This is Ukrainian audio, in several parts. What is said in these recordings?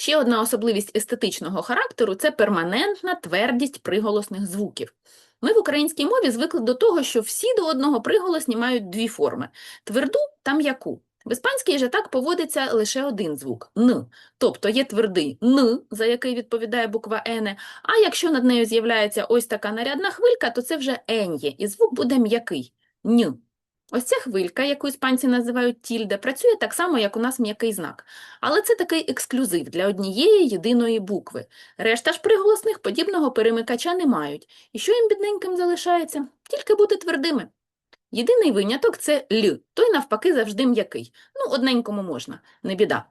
Ще одна особливість естетичного характеру це перманентна твердість приголосних звуків. Ми в українській мові звикли до того, що всі до одного приголосні мають дві форми тверду та м'яку. В іспанській же так поводиться лише один звук н. Тобто є твердий н, за який відповідає буква Н, а якщо над нею з'являється ось така нарядна хвилька, то це вже енє, і звук буде м'який н. Ось ця хвилька, яку іспанці називають тільде, працює так само, як у нас м'який знак. Але це такий ексклюзив для однієї єдиної букви. Решта ж приголосних подібного перемикача не мають. І що їм бідненьким залишається? Тільки бути твердими. Єдиний виняток це л, той навпаки завжди м'який. Ну, одненькому можна, не біда.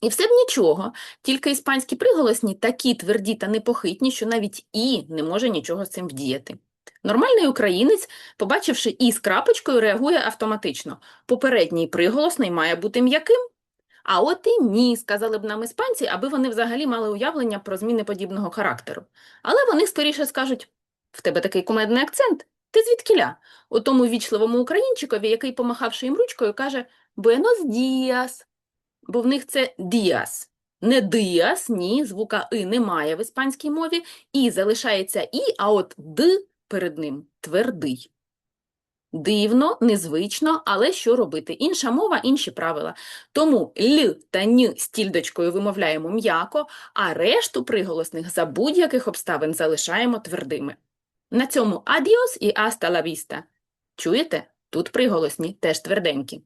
І все б нічого, тільки іспанські приголосні такі тверді та непохитні, що навіть і не може нічого з цим вдіяти. Нормальний українець, побачивши і з крапочкою, реагує автоматично. Попередній приголосний має бути м'яким. А от і ні, сказали б нам іспанці, аби вони взагалі мали уявлення про зміни подібного характеру. Але вони скоріше скажуть: в тебе такий кумедний акцент. Ти звідкіля? У тому вічливому українчикові, який, помахавши їм ручкою, каже «Буенос діас», бо в них це «діас». Не «діас», ні, звука «и» немає в іспанській мові, і залишається «і», а от «д» перед ним твердий. Дивно, незвично, але що робити? Інша мова, інші правила. Тому «л» та «н» з тільдочкою вимовляємо м'яко, а решту приголосних за будь-яких обставин залишаємо твердими. На цьому адіос і аста ла віста. Чуєте? Тут приголосні теж тверденькі.